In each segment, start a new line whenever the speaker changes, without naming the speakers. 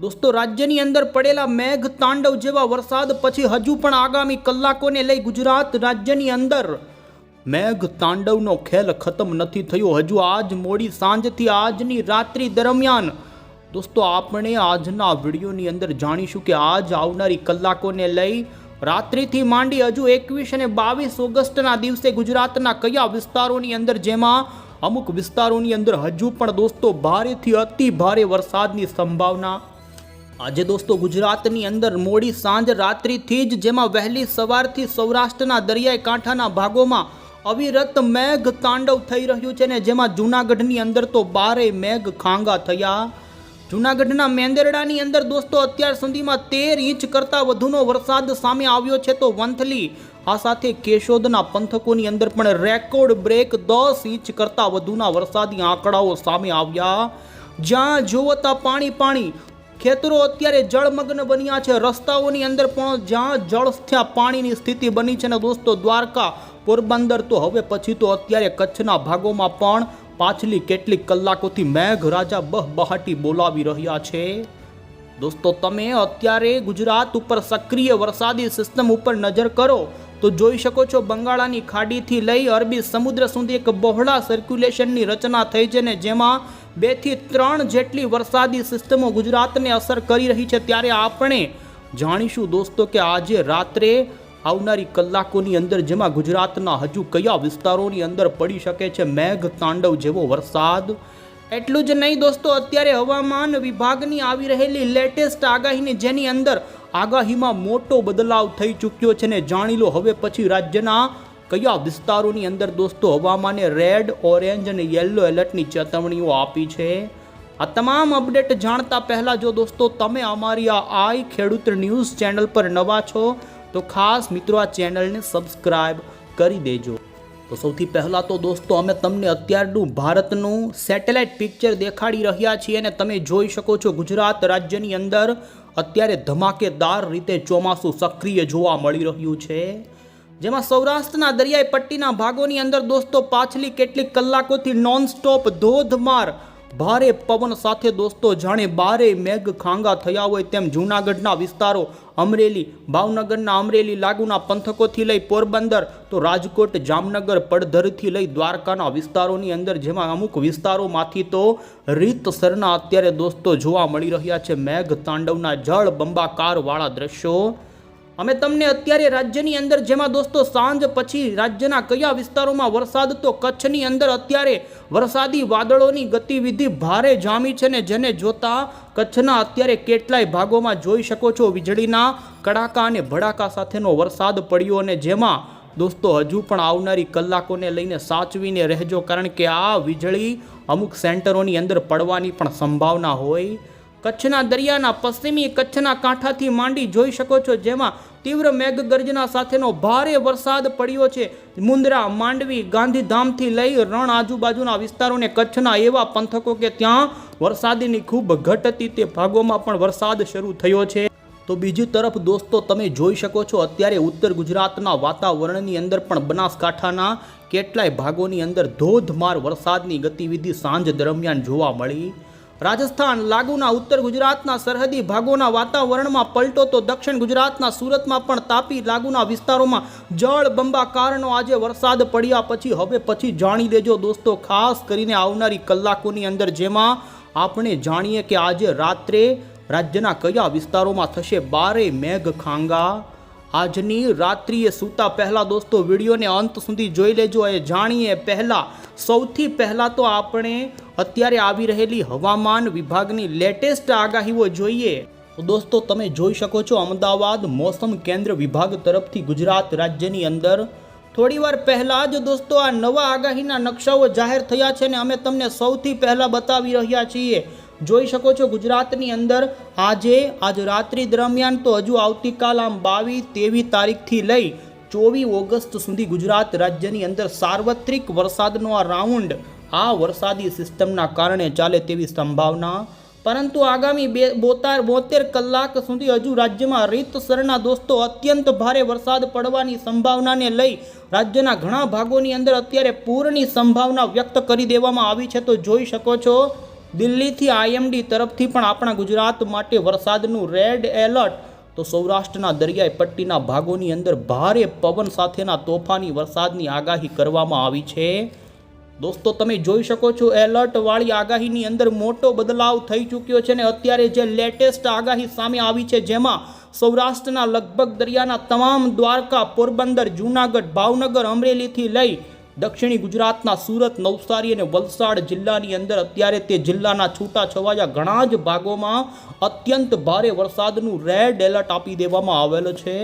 દોસ્તો, રાજ્યની અંદર પડેલા મેઘ તાંડવ જેવા વરસાદ પછી હજુ પણ આગામી કલાકોને લઈ ગુજરાત રાજ્યની અંદર મેઘ તાંડવનો ખેલ ખતમ નથી થયો. હજુ આજ મોડી સાંજથી આજની રાત્રિ દરમિયાન, દોસ્તો, આપણે આજના વિડીયોની અંદર જાણીશું કે આજ આવનારી કલાકોને લઈ રાત્રિથી માંડી હજુ એકવીસ અને બાવીસ ઓગસ્ટના દિવસે ગુજરાતના કયા વિસ્તારોની અંદર, જેમાં અમુક વિસ્તારોની અંદર હજુ પણ દોસ્તો, ભારેથી અતિ ભારે વરસાદની સંભાવના આજે દોસ્તો ગુજરાતની અંદર મોડી સાંજ રાત્રિથી જ જેમાં વહેલી સવારથી સૌરાષ્ટ્રના દરિયાઈ કાંઠાના ભાગોમાં અવિરત મેઘ તાંડવ થઈ રહ્યું છે ને જેમાં જૂનાગઢની અંદર તો બારે મેઘ ખાંગા થયા. જૂનાગઢના મેંદરડાની અંદર દોસ્તો અત્યાર સુધીમાં તેર ઇંચ કરતાં વધુનો વરસાદ સામે આવ્યો છે તો વંથલી, આ સાથે કેશોદના પંથકોની અંદર પણ રેકોર્ડ બ્રેક દસ ઇંચ કરતાં વધુના વરસાદી આંકડાઓ સામે આવ્યા. જ્યાં જોવતા પાણી પાણી ખેતરો અત્યારે જળમગ્ન બન્યા છે. રસ્તાઓની અંદર પણ જ્યાં જળ ત્યાં પાણીની સ્થિતિ બની છે ને દોસ્તો, દ્વારકા પોરબંદર તો હવે પછી તો અત્યારે કચ્છના ભાગોમાં પણ પાછલી કેટલીક કલાકોથી મેઘરાજા બહબહાટી બોલાવી રહ્યા છે. દોસ્તો, તમે અત્યારે ગુજરાત ઉપર સક્રિય વરસાદી સિસ્ટમ ઉપર નજર કરો તો જોઈ શકો છો બંગાળાની ખાડીથી લઈ અરબી સમુદ્ર સુધી એક બહોળા સર્ક્યુલેશનની રચના થઈ છે ને જેમાં બેથી ત્રણ જેટલી વરસાદી સિસ્ટમો ગુજરાતને અસર કરી રહી છે ત્યારે આપણે જાણીશું દોસ્તો કે આજે રાત્રે આવનારી કલાકોની અંદર જેમાં ગુજરાતના હજુ કયા વિસ્તારોની અંદર પડી શકે છે મેઘ તાંડવ જેવો વરસાદ. એટલું જ નહીં દોસ્તો, અત્યારે હવામાન વિભાગની આવી રહેલી લેટેસ્ટ આગાહીની જેની અંદર આગાહીમાં મોટો બદલાવ થઈ ચૂક્યો છે ને જાણી લો, હવે પછી રાજ્યના કયા વિસ્તારોની અંદર દોસ્તો હવામાને રેડ ઓરેન્જ અને યલો એલર્ટની ચેતવણીઓ આપી છે? આ તમામ અપડેટ જાણતા પહેલાં જો દોસ્તો તમે અમારી આ આઈ ખેડૂત ન્યૂઝ ચેનલ પર નવા છો, તો ખાસ મિત્રો આ ચેનલને સબસ્ક્રાઇબ કરી દેજો. તો સૌથી પહેલાં તો દોસ્તો અમે તમને અત્યારનું ભારતનું સેટેલાઇટ પિક્ચર દેખાડી રહ્યા છીએ અને તમે જોઈ શકો છો ગુજરાત રાજ્યની અંદર અત્યારે ધમાકેદાર રીતે ચોમાસું સક્રિય જોવા મળી રહ્યું છે. જેમાં સૌરાષ્ટ્રના દરિયાઈ પટ્ટીના ભાગોની અંદર દોસ્તો પાછલી કેટલીક કલાકોથી નોનસ્ટોપ ધોધમાર ભારે પવન સાથે દોસ્તો જાણે બારે મેઘ ખાંગા થયા હોય તેમ જૂનાગઢના વિસ્તારો, અમરેલી, ભાવનગરના અમરેલી લાગુના પંથકોથી લઈ પોરબંદર તો રાજકોટ, જામનગર, પડધરથી લઈ દ્વારકાના વિસ્તારોની અંદર જેમાં અમુક વિસ્તારોમાંથી તો રીતસરના અત્યારે દોસ્તો જોવા મળી રહ્યા છે મેઘ તાંડવના જળ બંબાકારવાળા દ્રશ્યો. અમે તમને અત્યારે રાજ્યની અંદર જેમાં દોસ્તો સાંજ પછી રાજ્યના કયા વિસ્તારોમાં વરસાદ, તો કચ્છની અંદર અત્યારે વરસાદી વાદળોની ગતિવિધિ ભારે જામી છે ને જેને જોતા કચ્છના અત્યારે કેટલાય ભાગોમાં જોઈ શકો છો વીજળીના કડાકા અને ભડાકા સાથેનો વરસાદ પડ્યો અને જેમાં દોસ્તો હજુ પણ આવનારી કલાકોને લઈને સાચવીને રહેજો કારણ કે આ વીજળી અમુક સેન્ટરોની અંદર પડવાની પણ સંભાવના હોય કચ્છના દરિયાના પશ્ચિમી કચ્છના કાંઠાથી માંડી જોઈ શકો છો, જેમાં તીવ્ર મેઘગર્જના સાથેનો ભારે વરસાદ પડ્યો છે. મુંદ્રા, માંડવી, ગાંધીધામથી લઈ રણ આજુબાજુના વિસ્તારોને કચ્છના એવા પંથકો કે ત્યાં વરસાદની ખૂબ ઘટતી તે ભાગોમાં પણ વરસાદ શરૂ થયો છે. તો બીજી તરફ દોસ્તો, તમે જોઈ શકો છો, અત્યારે ઉત્તર ગુજરાતના વાતાવરણની અંદર પણ બનાસકાંઠાના કેટલાય ભાગોની અંદર ધોધમાર વરસાદની ગતિવિધિ સાંજ દરમિયાન જોવા મળી. રાજસ્થાન લાગુના ઉત્તર ગુજરાતના સરહદી ભાગોના વાતાવરણમાં પલટો તો દક્ષિણ ગુજરાતના સુરતમાં પણ તાપી લાગુના વિસ્તારોમાં જળ બંબાકારનો આજે વરસાદ પડ્યા પછી હવે પછી જાણી દેજો દોસ્તો, ખાસ કરીને આવનારી કલાકોની અંદર જેમાં આપણે જાણીએ કે આજે રાત્રે રાજ્યના કયા વિસ્તારોમાં થશે બારે મેઘ ખાંગા. આજની રાત્રિએ સૂતા પહેલાં દોસ્તો, વિડીયોને અંત સુધી જોઈ લેજો એ જાણીએ પહેલાં. સૌથી પહેલાં તો આપણે અત્યારે આવી રહેલી હવામાન વિભાગની લેટેસ્ટ આગાહીઓ જોઈએ દોસ્તો, તમે જોઈ શકો છો અમદાવાદ મોસમ કેન્દ્ર વિભાગ તરફથી ગુજરાત રાજ્યની અંદર થોડીવાર પહેલાં જ દોસ્તો, આ નવા આગાહીના નકશાઓ જાહેર થયા છે ને અમે તમને સૌથી પહેલાં બતાવી રહ્યા છીએ. જોઈ શકો છો ગુજરાતની અંદર આજે, આજ રાત્રિ દરમિયાન તો હજુ આવતીકાલ આમ બાવીસ તેવીસ તારીખથી લઈ ચોવીસ ઓગસ્ટ સુધી ગુજરાત રાજ્યની અંદર સાર્વત્રિક વરસાદનો આ રાઉન્ડ આ વરસાદી સિસ્ટમના કારણે ચાલે તેવી સંભાવના. પરંતુ આગામી બે, બોતાર, બોતેર કલાક સુધી હજુ રાજ્યમાં રીતસરના દોસ્તો અત્યંત ભારે વરસાદ પડવાની સંભાવનાને લઈ રાજ્યના ઘણા ભાગોની અંદર અત્યારે પૂરની સંભાવના વ્યક્ત કરી દેવામાં આવી છે. તો જોઈ શકો છો, દિલ્હીથી આઈએમડી તરફથી પણ આપણા ગુજરાત માટે વરસાદનું રેડ એલર્ટ. તો સૌરાષ્ટ્રના દરિયાઈ પટ્ટીના ભાગોની અંદર ભારે પવન સાથેના તોફાની વરસાદની આગાહી કરવામાં આવી છે. દોસ્તો, તમે જોઈ શકો છો, એલર્ટ વાળી આગાહીની અંદર મોટો બદલાવ થઈ ચૂક્યો છે ને અત્યારે જે લેટેસ્ટ આગાહી સામે આવી છે, જેમાં સૌરાષ્ટ્રના લગભગ દરિયાના તમામ દ્વારકા, પોરબંદર, જૂનાગઢ, ભાવનગર, અમરેલીથી લઈ દક્ષિણી ગુજરાતના સુરત, નવસારી અને વલસાડ જિલ્લાની અંદર અત્યારે તે જિલ્લાના છૂટાછવાયા ઘણા જ ભાગોમાં અત્યંત ભારે વરસાદનું રેડ એલર્ટ આપી દેવામાં આવેલ છે.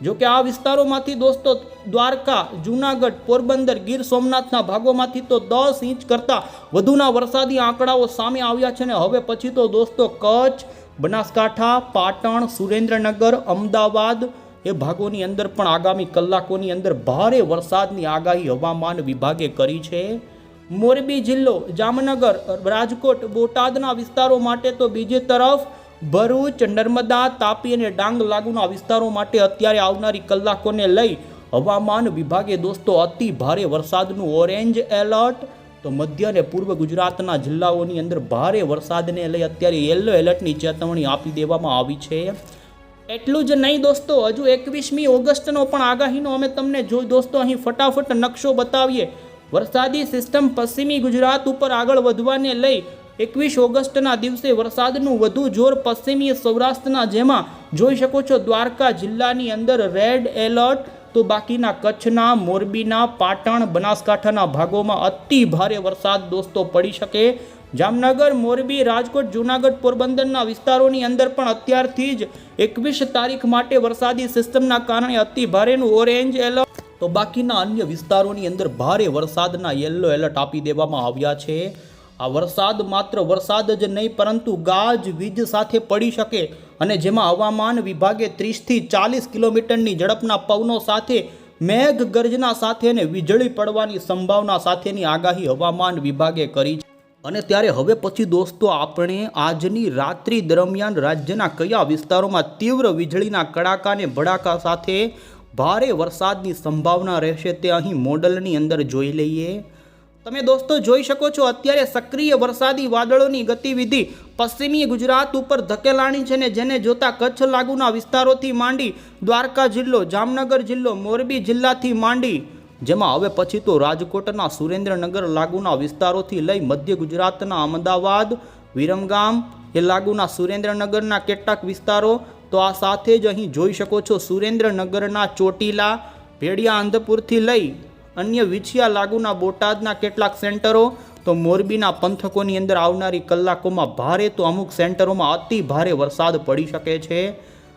જો કે આ વિસ્તારોમાંથી દોસ્તો દ્વારકા, જૂનાગઢ, પોરબંદર, ગીર સોમનાથના ભાગોમાંથી તો દસ ઇંચ કરતાં વધુના વરસાદી આંકડાઓ સામે આવ્યા છે ને હવે પછી તો દોસ્તો કચ્છ, બનાસકાંઠા, પાટણ, સુરેન્દ્રનગર, અમદાવાદ એ ભાગોની અંદર પણ આગામી કલાકોની અંદર ભારે વરસાદની આગાહી હવામાન વિભાગે કરી છે. મોરબી જિલ્લો, જામનગર, રાજકોટ, બોટાદના વિસ્તારો માટે તો બીજી તરફ ભરૂચ, નર્મદા, તાપી અને ડાંગ લાગુના વિસ્તારો માટે અત્યારે આવનારી કલાકોને લઈ હવામાન વિભાગે દોસ્તો, અતિ ભારે વરસાદનું ઓરેન્જ એલર્ટ. તો મધ્ય અને પૂર્વ ગુજરાતના જિલ્લાઓની અંદર ભારે વરસાદને લઈ અત્યારે યલો એલર્ટની ચેતવણી આપી દેવામાં આવી છે. એટલું જ નહીં દોસ્તો, હજુ એકવીસમી ઓગસ્ટનો પણ આગાહીનો અમે તમને જો દોસ્તો, અહીં ફટાફટ નકશો બતાવીએ. વરસાદી સિસ્ટમ પશ્ચિમી ગુજરાત ઉપર આગળ વધવાને લઈ એકવીસ ઓગસ્ટના દિવસે વરસાદનું વધુ જોર પશ્ચિમી સૌરાષ્ટ્રના જેમાં જોઈ શકો છો દ્વારકા જિલ્લાની અંદર રેડ એલર્ટ તો બાકીના કચ્છના, મોરબીના, પાટણ, બનાસકાંઠાના ભાગોમાં અતિ ભારે વરસાદ દોસ્તો પડી શકે. જામનગર, મોરબી, રાજકોટ, જૂનાગઢ પોરબંદરના વિસ્તારોની અંદર પણ અત્યારથી જ એકવીસ તારીખ માટે વરસાદી સિસ્ટમના કારણે અતિ ભારેનું ઓરેન્જ એલર્ટ તો બાકીના અન્ય વિસ્તારોની અંદર ભારે વરસાદના યલો એલર્ટ આપી દેવામાં આવ્યા છે. આ વરસાદ માત્ર વરસાદ જ નહીં, પરંતુ ગાજ વીજ સાથે પડી શકે અને જેમાં હવામાન વિભાગે ત્રીસથી ચાલીસ કિલોમીટરની ઝડપના પવનો સાથે મેઘ ગર્જના સાથે અને વીજળી પડવાની સંભાવના સાથેની આગાહી હવામાન વિભાગે કરી છે. અને ત્યારે હવે પછી દોસ્તો, આપણે આજની રાત્રિ દરમિયાન રાજ્યના કયા વિસ્તારોમાં તીવ્ર વીજળીના કડાકા અને ભડાકા સાથે ભારે વરસાદની સંભાવના રહેશે તે અહીં મોડલની અંદર જોઈ લઈએ. તમે દોસ્તો જોઈ શકો છો, અત્યારે સક્રિય વરસાદી વાદળોની ગતિવિધિ પશ્ચિમી ગુજરાત ઉપર ધકેલાણી છે ને જેને જોતા કચ્છ લાગુના વિસ્તારોથી માંડી દ્વારકા જિલ્લો, જામનગર જિલ્લો, મોરબી જિલ્લાથી માંડી જેમાં હવે પછી તો રાજકોટના સુરેન્દ્રનગર લાગુના વિસ્તારોથી લઈ મધ્ય ગુજરાતના અમદાવાદ, વિરમગામ એ લાગુના સુરેન્દ્રનગરના કેટલાક વિસ્તારો. તો આ સાથે જ અહીં જોઈ શકો છો, સુરેન્દ્રનગરના ચોટીલા, ભેડિયા, અંધપુરથી લઈ અન્ય વિછિયા લાગુના બોટાદના કેટલાક સેન્ટરો, તો મોરબીના પંથકોની અંદર આવનારી કલાકોમાં ભારે તો અમુક સેન્ટરોમાં અતિ ભારે વરસાદ પડી શકે છે.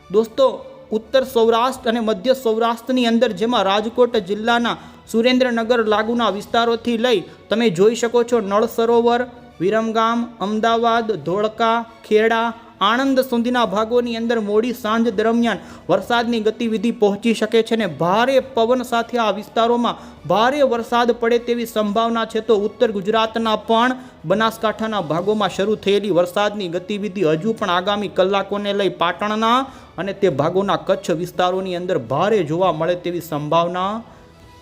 દોસ્તો, ઉત્તર સૌરાષ્ટ્ર અને મધ્ય સૌરાષ્ટ્રની અંદર જેમાં રાજકોટ જિલ્લાના સુરેન્દ્રનગર લાગુના વિસ્તારોથી લઈ તમે જોઈ શકો છો નળ સરોવર, વિરમગામ, અમદાવાદ, ધોળકા, ખેડા આણંદ સુધીના ભાગોની અંદર મોડી સાંજ દરમિયાન વરસાદની ગતિવિધિ પહોંચી શકે છે ને ભારે પવન સાથે આ વિસ્તારોમાં ભારે વરસાદ પડે તેવી સંભાવના છે તો ઉત્તર ગુજરાતના પણ બનાસકાંઠાના ભાગોમાં શરૂ થયેલી વરસાદની ગતિવિધિ હજુ પણ આગામી કલાકોને લઈ પાટણના અને તે ભાગોના કચ્છ વિસ્તારોની અંદર ભારે જોવા મળે તેવી સંભાવના.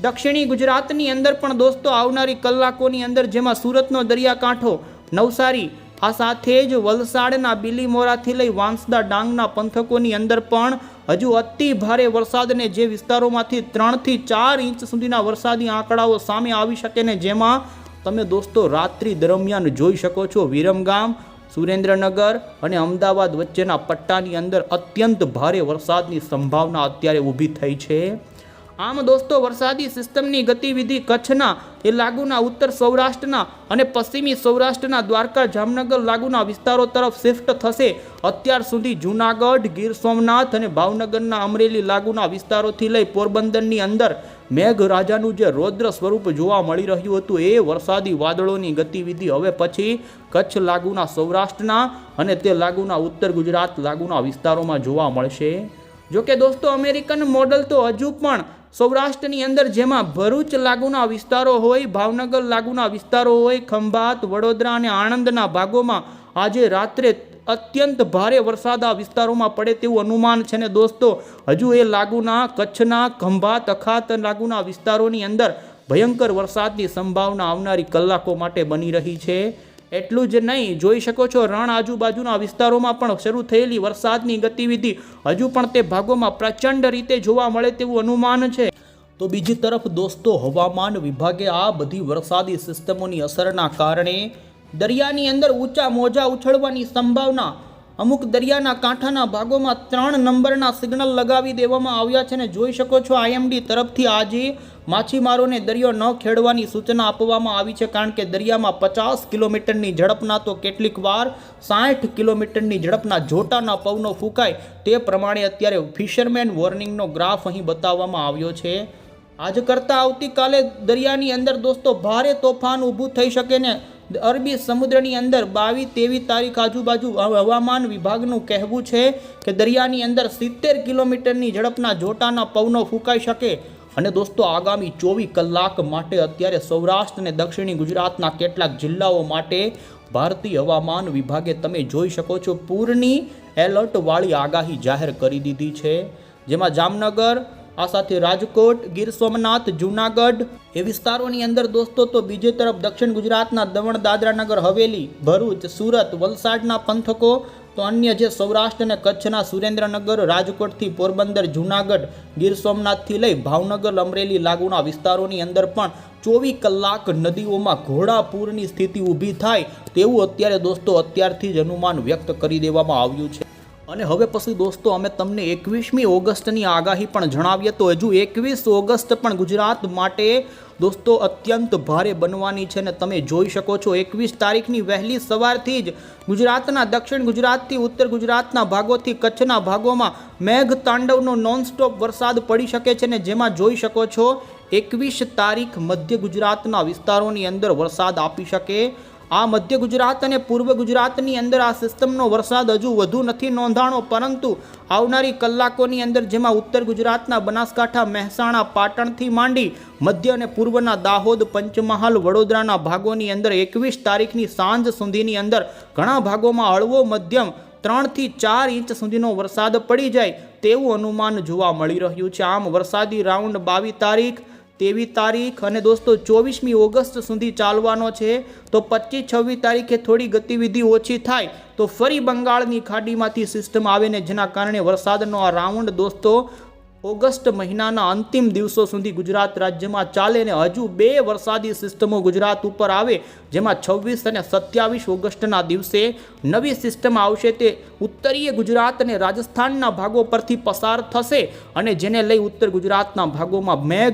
દક્ષિણી ગુજરાતની અંદર પણ દોસ્તો આવનારી કલાકોની અંદર જેમાં સુરતનો દરિયાકાંઠો, નવસારી આ સાથે જ વલસાડના બિલીમોરાથી લઈ વાંસદા ડાંગના પંથકોની અંદર પણ હજુ અતિ ભારે વરસાદને જે વિસ્તારોમાંથી ત્રણથી ચાર ઇંચ સુધીના વરસાદી આંકડાઓ સામે આવી શકે ને જેમાં તમે દોસ્તો રાત્રિ દરમિયાન જોઈ શકો છો વિરમગામ, સુરેન્દ્રનગર અને અમદાવાદ વચ્ચેના પટ્ટાની અંદર અત્યંત ભારે વરસાદની સંભાવના અત્યારે ઊભી થઈ છે. આમ દોસ્તો, વરસાદી સિસ્ટમની ગતિવિધિ કચ્છના, એ લાગુના ઉત્તર સૌરાષ્ટ્રના અને પશ્ચિમી સૌરાષ્ટ્રના દ્વારકા, જામનગર લાગુના વિસ્તારો તરફ શિફ્ટ થશે. અત્યાર સુધી જૂનાગઢ, ગીર સોમનાથ અને ભાવનગરના અમરેલી લાગુના વિસ્તારોથી લઈ પોરબંદરની અંદર મેઘરાજાનું જે રૌદ્ર સ્વરૂપ જોવા મળી રહ્યું હતું, એ વરસાદી વાદળોની ગતિવિધિ. હવે પછી કચ્છ લાગુના સૌરાષ્ટ્રના અને તે લાગુના ઉત્તર ગુજરાત લાગુના વિસ્તારોમાં જોવા મળશે. જોકે દોસ્તો, અમેરિકન મોડલ તો હજુ પણ સૌરાષ્ટ્રની અંદર જેમાં ભરૂચ લાગુના વિસ્તારો હોય, ભાવનગર લાગુના વિસ્તારો હોય, ખંભાત, વડોદરા અને આણંદના ભાગોમાં આજે રાત્રે અત્યંત ભારે વરસાદ આ વિસ્તારોમાં પડે તેવું અનુમાન છે ને દોસ્તો, હજુ એ લાગુના કચ્છના, ખંભાત, અખાત લાગુના વિસ્તારોની અંદર ભયંકર વરસાદની સંભાવના આવનારી કલાકો માટે બની રહી છે. એટલું જ નહીં, જોઈ શકો છો રણ આજુબાજુના વિસ્તારોમાં પણ શરૂ થયેલી વરસાદની ગતિવિધિ. હજુ પણ તે ભાગોમાં પ્રચંડ રીતે જોવા મળે તેવું અનુમાન છે. તો બીજી તરફ દોસ્તો, હવામાન વિભાગે આ બધી વરસાદી સિસ્ટમોની અસરના કારણે દરિયાની અંદર ઊંચા મોજા ઉછળવાની સંભાવના અમુક દરિયાના કાંઠાના ભાગોમાં ત્રણ નંબરના સિગ્નલ લગાવી દેવામાં આવ્યા છે ને જોઈ શકો છો આઈએમડી તરફથી આજે માછીમારોને દરિયો ન ખેડવાની સૂચના આપવામાં આવી છે કારણ કે દરિયામાં પચાસ કિલોમીટરની ઝડપના તો કેટલીક વાર સાઠ કિલોમીટરની ઝડપના જોટાના પવનો ફૂંકાય તે પ્રમાણે અત્યારે ફિશરમેન વોર્નિંગનો ગ્રાફ અહીં બતાવવામાં આવ્યો છે. આજ કરતાં આવતીકાલે દરિયાની અંદર દોસ્તો ભારે તોફાન ઊભું થઈ શકે ને અરબી સમુદ્રની અંદર બાવીસ તેવીસ તારીખ આજુબાજુ હવામાન વિભાગનું કહેવું છે કે દરિયાની અંદર સિત્તેર કિલોમીટરની ઝડપના જોટાના પવનો ફૂંકાઈ શકે. અને દોસ્તો, આગામી ચોવીસ કલાક માટે અત્યારે સૌરાષ્ટ્ર અને દક્ષિણી ગુજરાતના કેટલાક જિલ્લાઓ માટે ભારતીય હવામાન વિભાગે તમે જોઈ શકો છો પૂરની એલર્ટવાળી આગાહી જાહેર કરી દીધી છે. જેમાં જામનગર આ સાથે રાજકોટ, ગીર સોમનાથ, જૂનાગઢ એ વિસ્તારોની અંદર દોસ્તો, તો બીજી તરફ દક્ષિણ ગુજરાતના દમણ દાદરા નગર હવેલી, ભરૂચ, સુરત, વલસાડના પંથકો, તો અન્ય જે સૌરાષ્ટ્ર અને કચ્છના સુરેન્દ્રનગર, રાજકોટથી પોરબંદર, જૂનાગઢ, ગીર સોમનાથથી લઈ ભાવનગર, અમરેલી લાગુના વિસ્તારોની અંદર પણ ચોવીસ કલાક નદીઓમાં ઘોડાપૂરની સ્થિતિ ઊભી થાય તેવું અત્યારે દોસ્તો અત્યારથી જ અનુમાન વ્યક્ત કરી દેવામાં આવ્યું છે. અને હવે પછી દોસ્તો, અમે તમને એકવીસમી ઓગસ્ટની આગાહી પણ જણાવીએ તો હજુ એકવીસ ઓગસ્ટ પણ ગુજરાત માટે દોસ્તો અત્યંત ભારે બનવાની છે ને તમે જોઈ શકો છો, એકવીસ તારીખની વહેલી સવારથી જ ગુજરાતના દક્ષિણ ગુજરાતથી ઉત્તર ગુજરાતના ભાગોથી કચ્છના ભાગોમાં મેઘ તાંડવનો નોનસ્ટોપ વરસાદ પડી શકે છે ને જેમાં જોઈ શકો છો, એકવીસ તારીખ મધ્ય ગુજરાતના વિસ્તારોની અંદર વરસાદ આપી શકે આ મધ્ય ગુજરાત અને પૂર્વ ગુજરાતની અંદર આ સિસ્ટમનો વરસાદ હજુ વધુ નથી નોંધાણો, પરંતુ આવનારી કલાકોની અંદર જેમાં ઉત્તર ગુજરાતના બનાસકાંઠા, મહેસાણા, પાટણથી માંડી મધ્ય અને પૂર્વના દાહોદ, પંચમહાલ, વડોદરાના ભાગોની અંદર એકવીસ તારીખની સાંજ સુધીની અંદર ઘણા ભાગોમાં હળવો મધ્યમ ત્રણથી ચાર ઇંચ સુધીનો વરસાદ પડી જાય તેવું અનુમાન જોવા મળી રહ્યું છે. આમ વરસાદી રાઉન્ડ બાવીસ તારીખ તેવી તારીખ અને દોસ્તો ચોવીસમી ઓગસ્ટ સુધી ચાલવાનો છે. તો પચીસ છવ્વીસ તારીખે થોડી ગતિવિધિ ઓછી થાય તો ફરી બંગાળની ખાડીમાંથી સિસ્ટમ આવે ને જેના કારણે વરસાદનો આ રાઉન્ડ દોસ્તો ઓગસ્ટ મહિનાના અંતિમ દિવસો સુધી ગુજરાત રાજ્યમાં ચાલે ને હજુ બે વરસાદી સિસ્ટમો ગુજરાત ઉપર આવે જેમાં છવ્વીસ અને સત્યાવીસ ઓગસ્ટના દિવસે નવી સિસ્ટમ આવશે તે ઉત્તરીય ગુજરાત અને રાજસ્થાનના ભાગો પરથી પસાર થશે અને જેને લઈ ઉત્તર ગુજરાતના ભાગોમાં મેઘ